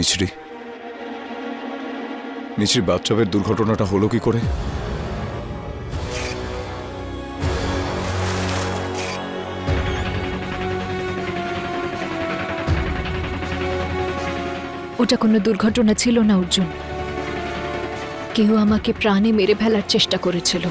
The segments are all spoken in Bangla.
মিছরি মিছরি বাচ্চাবের দুর্ঘটনাটা হলো কি করে? ওটা কোনো দুর্ঘটনা ছিল না, অর্জুন। কেউ আমাকে প্রাণে মেরে ফেলার চেষ্টা করেছিল।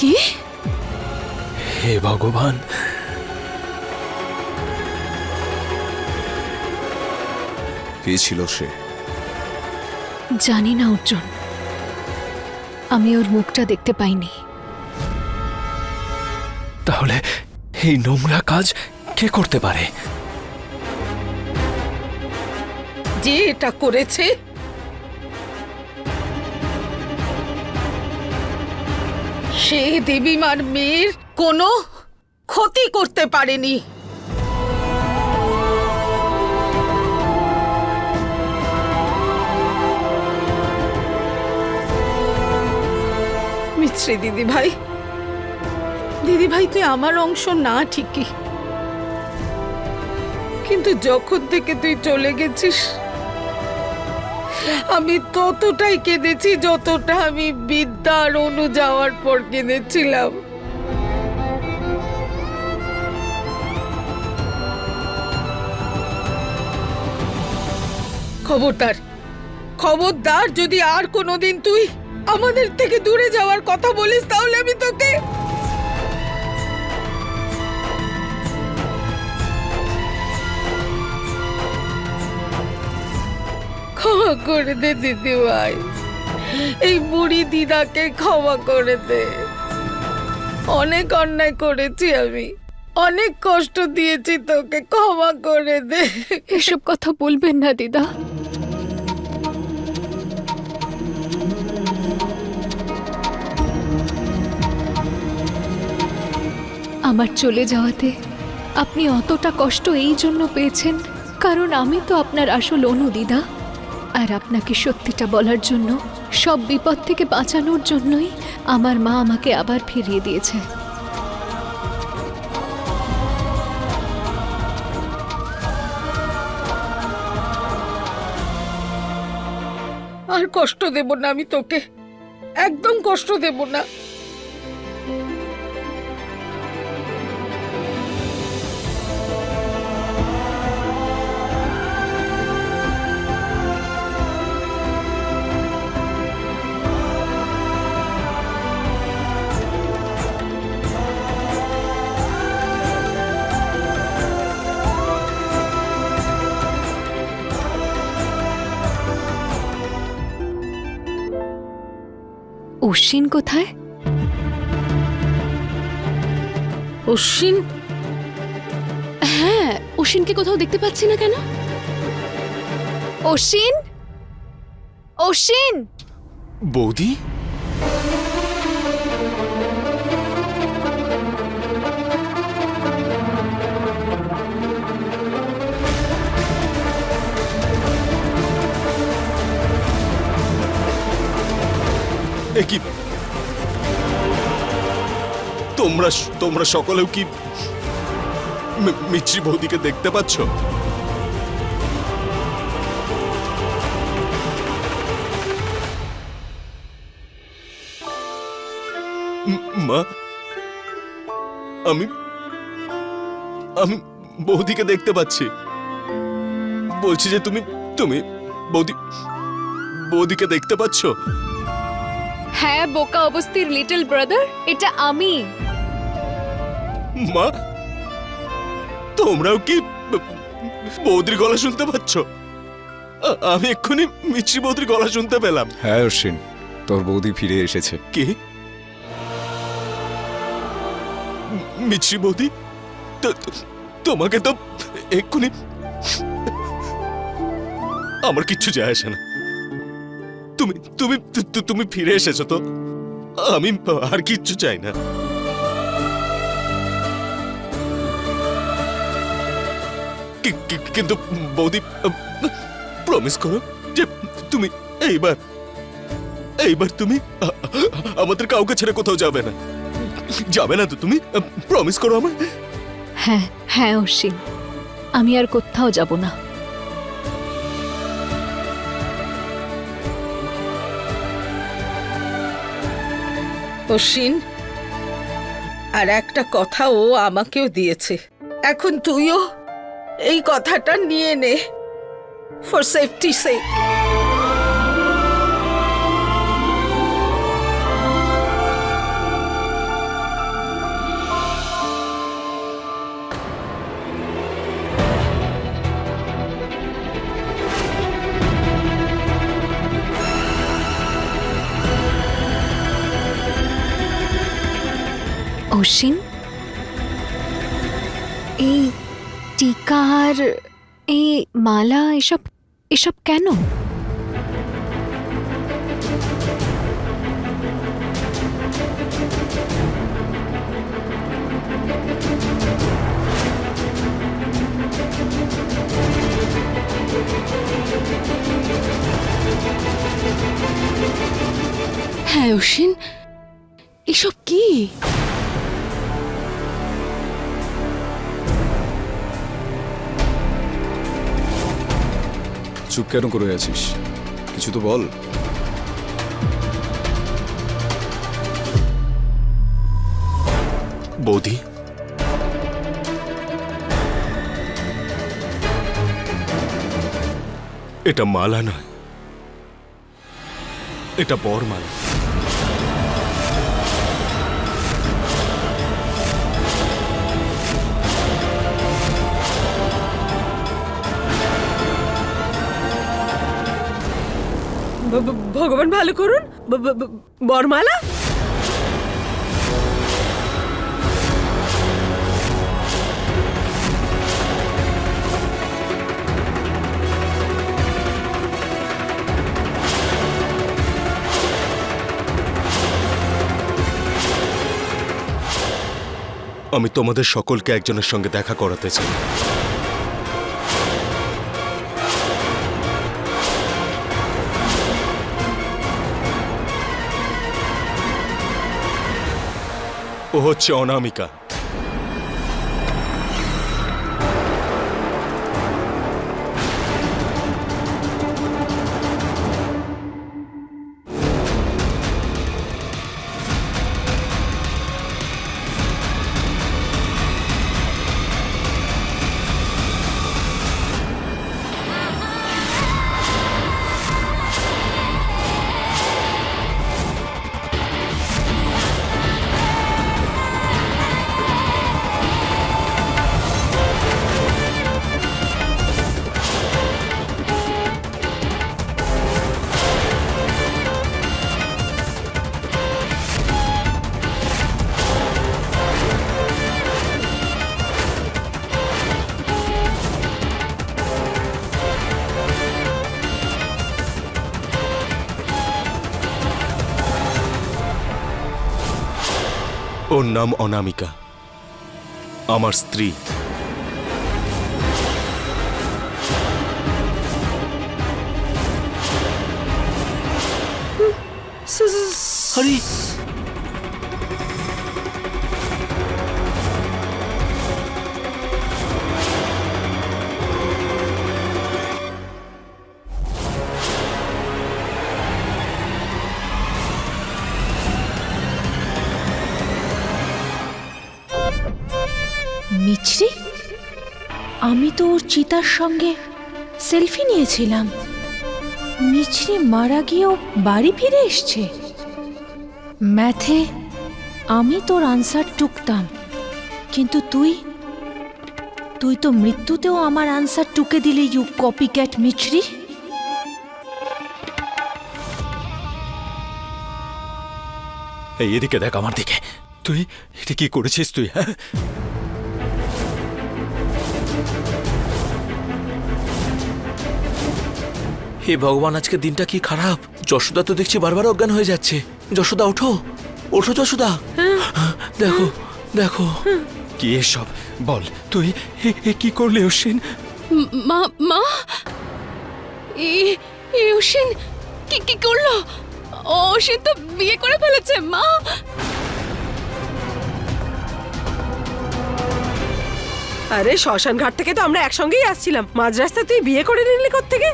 কি? হে ভগবান। কে ছিল সে? জানি না অর্জুন। আমি ওর মুখটা দেখতে পাইনি। তাহলে এই নোংরা কাজ কে করতে পারে? যে এটা করেছে সে দেবীমার মেয়ের কোনো ক্ষতি করতে পারেনি। মিশ্রি দিদি ভাই দিদি ভাই তুই আমার অংশ না ঠিকই। কিন্তু যখন থেকে তুই চলে গেছিস আমি ততটাই কেঁদেছি যতটা আমি বিদ্যার অনু যাওয়ার পর কেঁদেছিলাম। খবরদার খবরদার যদি আর কোনোদিন তুই আমাদের থেকে দূরে যাওয়ার কথা বলিস, তাহলে আমি তোকে ক্ষমা করে দে, দিদি ভাই। এই বুড়ি দিদাকে ক্ষমা করে দে। অনেক অন্যায় করেছি আমি। অনেক কষ্ট দিয়েছি তোকে, ক্ষমা করে দে। এসব কথা বলবেন না, দিদা। আমার চলে যাওয়াতে আপনি অতটা কষ্ট এই জন্য পেয়েছেন, কারণ আমি তো আপনার আসল অনু, দিদা। আর আপনাকে সত্যিটা বলার জন্য, সব বিপদ থেকে বাঁচানোর জন্যই আমার মা আমাকে আবার ফিরিয়ে দিয়েছে। আর কষ্ট দেব না আমি তোকে। একদম কষ্ট দেব না। অশ্বিন কোথায়? অশ্বিন? হ্যাঁ অশ্বিনকে কোথাও দেখতে পাচ্ছি না কেন? অশ্বিন? অশ্বিন? বৌদি? কি? তোমরা তোমরা সকলেও কি মি- মিছরি বৌদিকে দেখতে পাচ্ছ? মা, আমি আমি বৌদিকে দেখতে পাচ্ছি। বলছি যে তুমি তুমি বৌদি, বৌদিকে দেখতে পাচ্ছ? হ্যাঁ বোকা অবস্থির লিটল ব্রাদার এটা আমি। মা তোমরাও কি বৌদির গলা শুনতে পাচ্ছ? আমি এক্ষুনি মিছরি বৌদির গলা শুনতে পেলাম। হ্যাঁ অশ্বিন তোর বৌদি ফিরে এসেছে। কি? মিছরি বৌদি? তোমাকে তো এক্ষুনি আমার কিচ্ছু যায় আসে না। তুমি তুমি তুমি ফিরে এসেছ তো? আমি আর কিচ্ছু চাই না। কিন্তু বৌদি প্রমিস করো যে তুমি এইবার এইবার তুমি আমাদের কাউকে ছেড়ে কোথাও যাবে না। যাবে না তো তুমি? প্রমিস করো আমায়। হ্যাঁ হ্যাঁ অশ্বিন আমি আর কোথাও যাব না। অশ্বিন আর একটা কথা ও আমাকেও দিয়েছে। এখন তুইও এই কথাটা নিয়ে নে। ফর সেফটি সেক অশ্বিন এই টিকার এই মালা এসব এসব কেন? হ্যাঁ অশ্বিন এসব কি? চুপ কেন করে আছিস? কিছু তো বল। বৌদি। এটা মালা নয়। এটা বরমালা। ভগবান ভালো করুন। বরমালা? আমি তোমাদের সকলকে একজনের সঙ্গে দেখা করাতে চাই। ও হচ্ছে অনামিকা। ওর নাম অনামিকা। আমার স্ত্রী। আরে মিছরি? আমি তো ওর চিতার সঙ্গে সেলফি নিয়েছিলাম। মিছরি মারা গিয়েও বাড়ি ফিরে এসছে। ম্যাথে, আমি তোর আনসার টুকতাম। কিন্তু তুই তুই তো মৃত্যুতেও আমার আনসার টুকে দিলি ইউ কপি ক্যাট মিছরি এদিকে দেখ আমার দিকে। তুই, এটা কি করেছিস তুই হ্যাঁ? হে ভগবান আজকে দিনটা কি খারাপ? যশোদা তো দেখছি বারবার অজ্ঞান হয়ে যাচ্ছে। যশোদা ওঠো। ওঠো যশোদা। দেখো দেখো। কি এসব? বল তুই কি করলি অশ্বিন? মা মা? এ এ অশ্বিন কি কি করল? অসীম তো বিয়ে করে ফেলেছে মা। আরে শ্মশান ঘাট থেকে তো আমরা একসঙ্গেই আসছিলাম। মাঝ রাস্তা তুই বিয়ে করে নিলি থেকে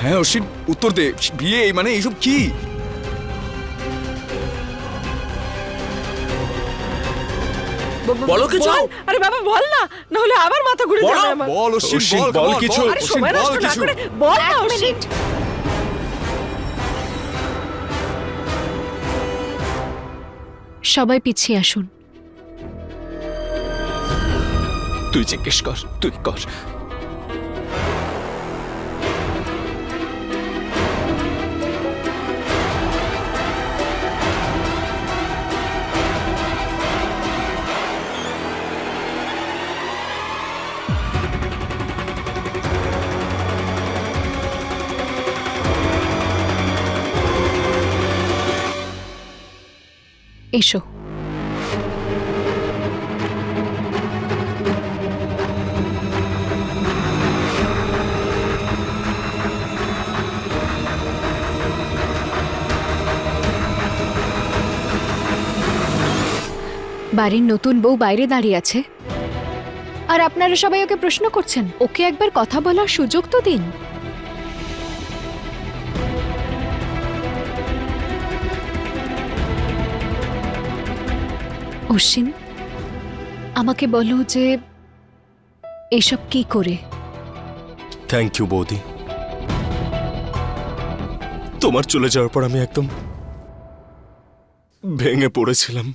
হ্যাঁ অশ্বিন উত্তর দে। বিয়ে মানে এইসব কি? বলো কিছু। আরে বাবা বল না। না হলে আবার মাথা ঘুরে যাবে আমার। বল অশ্বিন অশ্বিন, বল কিছু। সময় বল কিছু। বল না অশ্বিন সবাই পিছিয়ে আসুন। তুই জিজ্ঞেস কর তুই কর। এসো। বাড়ির নতুন বউ বাইরে দাঁড়িয়ে আছে। আর আপনারা সবাই ওকে প্রশ্ন করছেন, ওকে একবার কথা বলার সুযোগ তো দিন। অশ্বিন আমাকে বলো যে এসব কি করে? থ্যাংক ইউ বৌদি। তোমার চলে যাওয়ার পর আমি একদম ভেঙে পড়েছিলাম।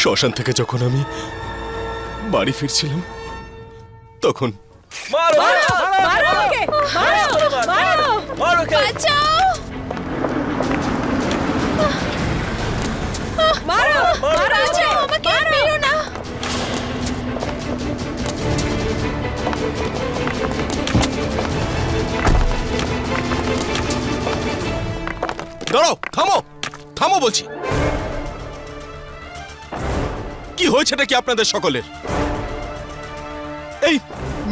শ্মশান থেকে যখন আমি বাড়ি ফিরছিলাম, তখন মারো ওকে মারো মারো মারো মারো আমাকে মেরো না দাঁড়াও থামো থামো বলছি কি হয়েছেটা কি আপনাদের সকলের এই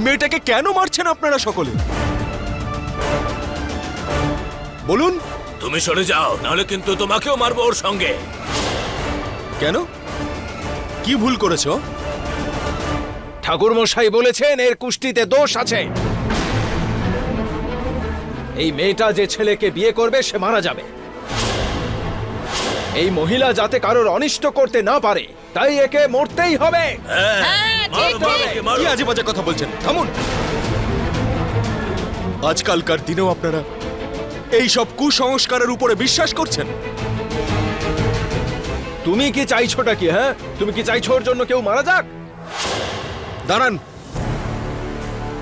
মেয়েটাকে কেন মারছেন আপনারা সকলে? বলুন। তুমি সরে যাও নাহলে কিন্তু তোমাকেও মারবো ওর সঙ্গে। কেন? কি ভুল করেছ? ঠাকুর মশাই বলেছেন এর কুষ্টিতে দোষ আছে। এই মেয়েটা যে ছেলেকে বিয়ে করবে সে মারা যাবে। এই মহিলা যাতে কারোর অনিষ্ট করতে না পারে তাই একে মরতেই হবে। মারো, মারো, একে কি আজে বাজে কথা বলছেন? থামুন। আজকালকার দিনেও আপনারা এই সব কুসংস্কারের উপরে বিশ্বাস করছেন? তুমি কি চাইছোটা কি হ্যাঁ? তুমি কি চাইছো ওর জন্য কেউ মারা যাক? দাঁড়ান।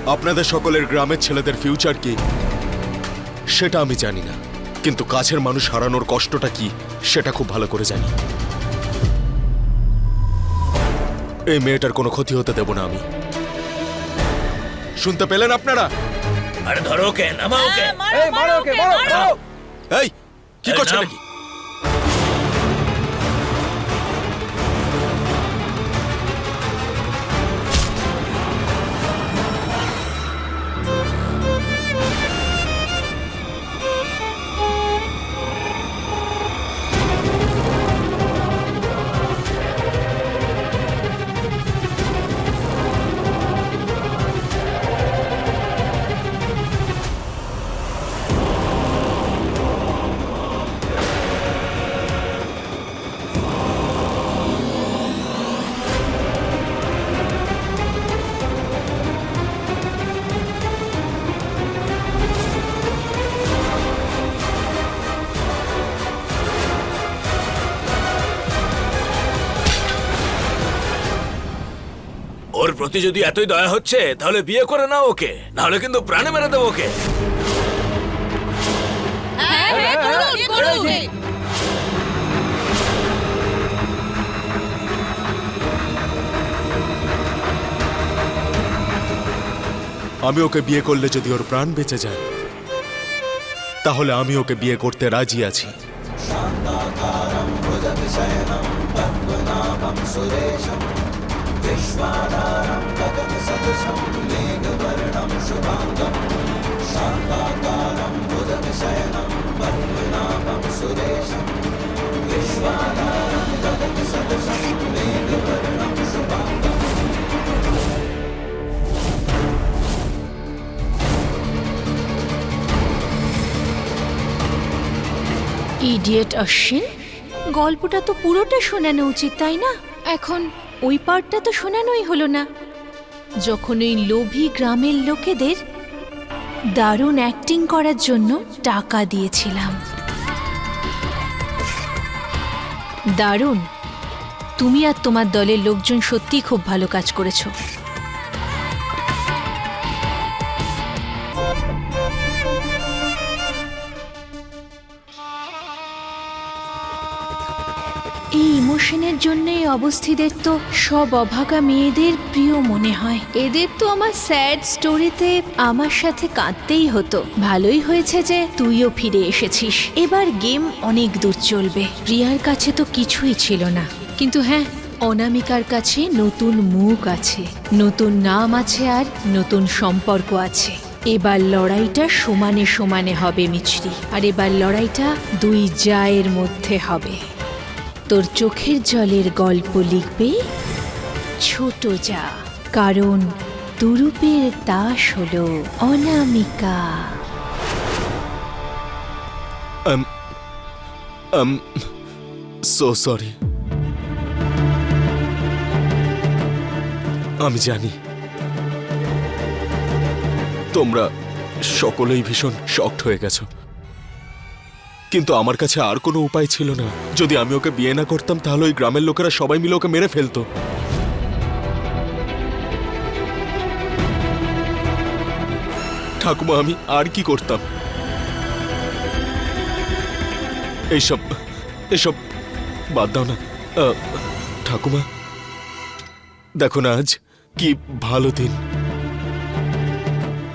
আপনাদের সকলের গ্রামের ছেলেদের ফিউচার কি? সেটা আমি জানি না। কিন্তু কাছের মানুষ হারানোর কষ্টটা কি সেটা খুব ভালো করে জানি। এই মেয়েটার কোনো ক্ষতি হতে দেব না আমি। শুনতে পেলেন আপনারা? আরে ধরো ওকে নামাও ওকে। এই মারো ওকে মারো এই কি করছ করছেন নাকি? প্রতি যদি এতই দয়া হচ্ছে তাহলে বিয়ে করে নাও ওকে। নাহলে কিন্তু প্রাণে মেরে দেবো ওকে। আমি ওকে বিয়ে করলে যদি ওর প্রাণ বেঁচে যায় তাহলে আমি ওকে বিয়ে করতে রাজি আছি। ইডিয়েট অশ্বিন গল্পটা তো পুরোটা শোনানো উচিত তাই না? এখন ওই পার্টটা তো শোনানোই হলো না। যখন ওই লোভী গ্রামের লোকেদের দারুণ অ্যাক্টিং করার জন্য টাকা দিয়েছিলাম। দারুণ, তুমি আর তোমার দলের লোকজন সত্যিই খুব ভালো কাজ করেছ। ইমোশনের জন্য এই অবস্থিদের তো সব অভাগা মেয়েদের প্রিয় মনে হয়। এদের তো আমার স্যাড স্টোরিতে আমার সাথে কাঁদতেই হতো। ভালোই হয়েছে যে তুইও ফিরে এসেছিস। এবার গেম অনেক দূর চলবে। প্রিয়ার কাছে তো কিছুই ছিল না। কিন্তু হ্যাঁ অনামিকার কাছে নতুন মুখ আছে। নতুন নাম আছে আর নতুন সম্পর্ক আছে। এবার লড়াইটা সমানে সমানে হবে মিছরি। আর এবার লড়াইটা দুই জায়ের মধ্যে হবে। তোর চোখের জলের গল্প লিখবে ছোট যা, কারণ তুরুপের দাস হল অনামিকা। আম আম সো সরি আমি জানি। তোমরা সকলেই ভীষণ শকড হয়ে গেছো। কিন্তু আমার কাছে আর কোনো উপায় ছিল না। যদি আমি ওকে বিয়ে না করতাম, তাহলে ওই গ্রামের লোকেরা সবাই মিলে ওকে মেরে ফেলতো। ঠাকুমা, আমি আর কি করতাম? এইসব এসব বাদ দাও না। ঠাকুমা, দেখো না আজ কি ভালো দিন।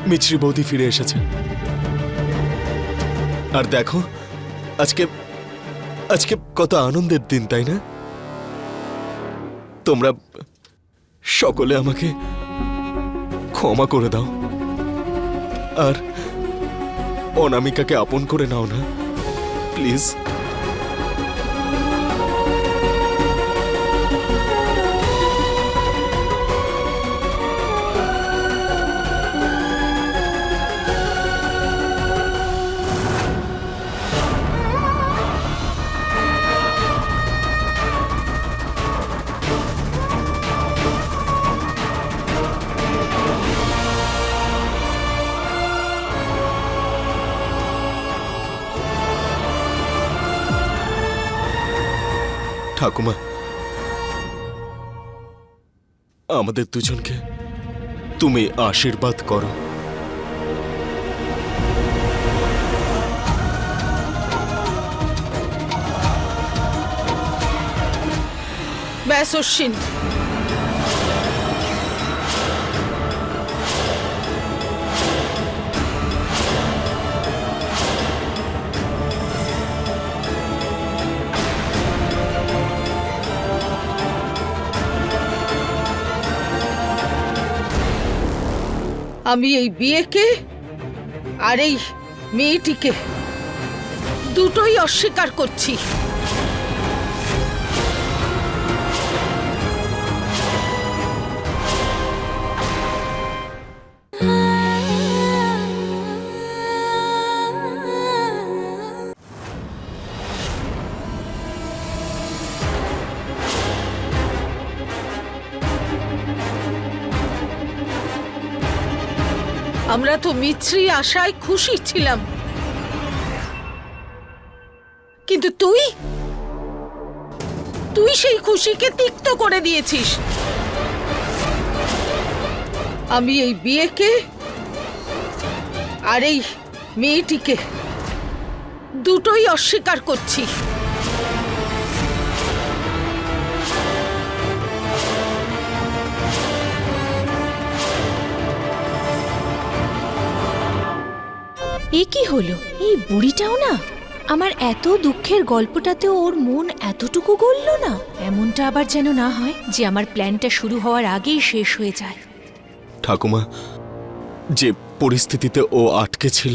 মিছরি বৌদি ফিরে এসেছে। আর দেখো আজকে আজকে কত আনন্দের দিন, তাই না? তোমরা সকলে আমাকে ক্ষমা করে দাও। আর অনামিকাকে আপন করে নাও না। প্লিজ। ঠাকুমা। আমাদের দুজনকে তুমি আশীর্বাদ করো। ব্যাস অশ্বিন। আমি এই বিয়েকে আর এই মেয়েটিকে দুটোই অস্বীকার করছি। আমরা তো মিছরি আশায় খুশি ছিলাম। কিন্তু তুই? তুই সেই খুশিকে তিক্ত করে দিয়েছিস। আমি এই বিয়েকে আর এই মেয়েটিকে দুটোই অস্বীকার করছি। এ কি হলো? এই বুড়িটাও না? আমার এত দুঃখের গল্পটাতেও ওর মন এতটুকু গলল না? এমনটা আবার যেন না হয় যে আমার প্ল্যানটা শুরু হওয়ার আগেই শেষ হয়ে যায়। ঠাকুমা যে পরিস্থিতিতে ও আটকে ছিল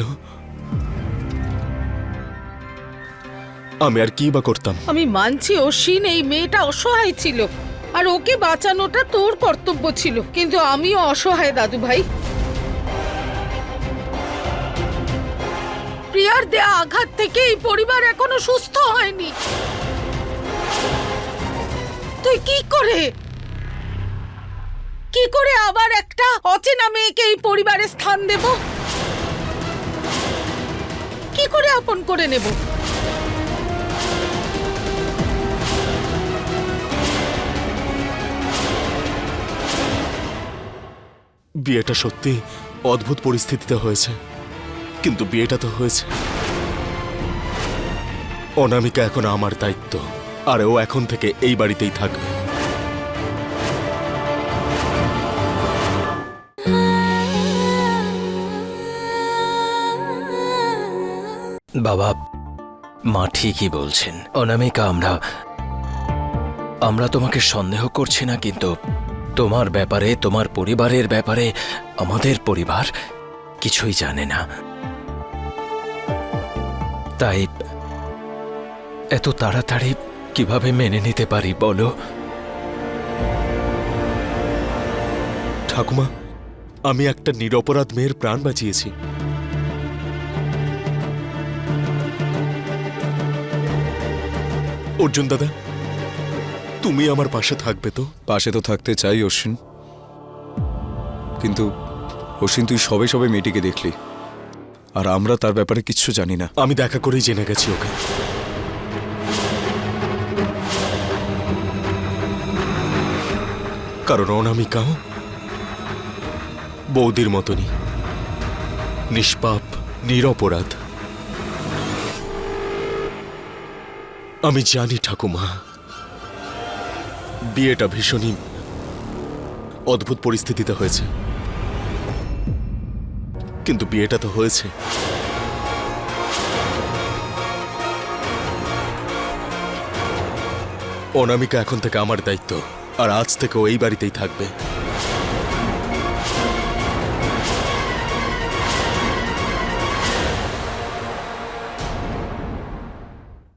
আমি আর কি বা করতাম? আমি মানছি অশ্বিন এই মেয়েটা অসহায় ছিল আর ওকে বাঁচানোটা তোর কর্তব্য ছিল কিন্তু আমিও অসহায় দাদু ভাই প্রিয়ার দেয়া আঘাত থেকে এই পরিবার এখনও সুস্থ হয়নি। তুই কি করে? কি করে আবার একটা অচেনা মেয়েকে এই পরিবারে স্থান দেব? কি করে আপন করে নেব? বিয়েটা সত্যি অদ্ভুত পরিস্থিতিতে হয়েছে। কিন্তু বিয়েটা তো হয়েছে। অনামিকা এখন আমার দায়িত্ব, আর ও এখন থেকে এই বাড়িতেই থাকবে। বাবা, মা ঠিকই বলছেন। অনামিকা, আমরা আমরা তোমাকে সন্দেহ করছি না, কিন্তু তোমার ব্যাপারে, তোমার পরিবারের ব্যাপারে, আমাদের পরিবার কিছুই জানে না। তাই এত তাড়াতাড়ি কীভাবে মেনে নিতে পারি বলো? ঠাকুমা আমি একটা নিরপরাধ মেয়ের প্রাণ বাঁচিয়েছি। অর্জুন দাদা তুমি আমার পাশে থাকবে তো? পাশে তো থাকতে চাই অশ্বিন। কিন্তু অশ্বিন তুই সবে সবে মেয়েটিকে দেখলি। আর আমরা তার ব্যাপারে কিচ্ছু জানি না। আমি দেখা করেই জেনে গেছি ওকে। কারণ অনামিকাও বৌদির মতনই। নিষ্পাপ, নিরপরাধ। আমি জানি ঠাকুমা, বিয়েটা ভীষণই অদ্ভুত পরিস্থিতিতে হয়েছে। কিন্তু বিয়েটা তো হয়েছে। অনামিকা এখন থেকে আমার দায়িত্ব, আর আজ থেকেও এই বাড়িতেই থাকবে।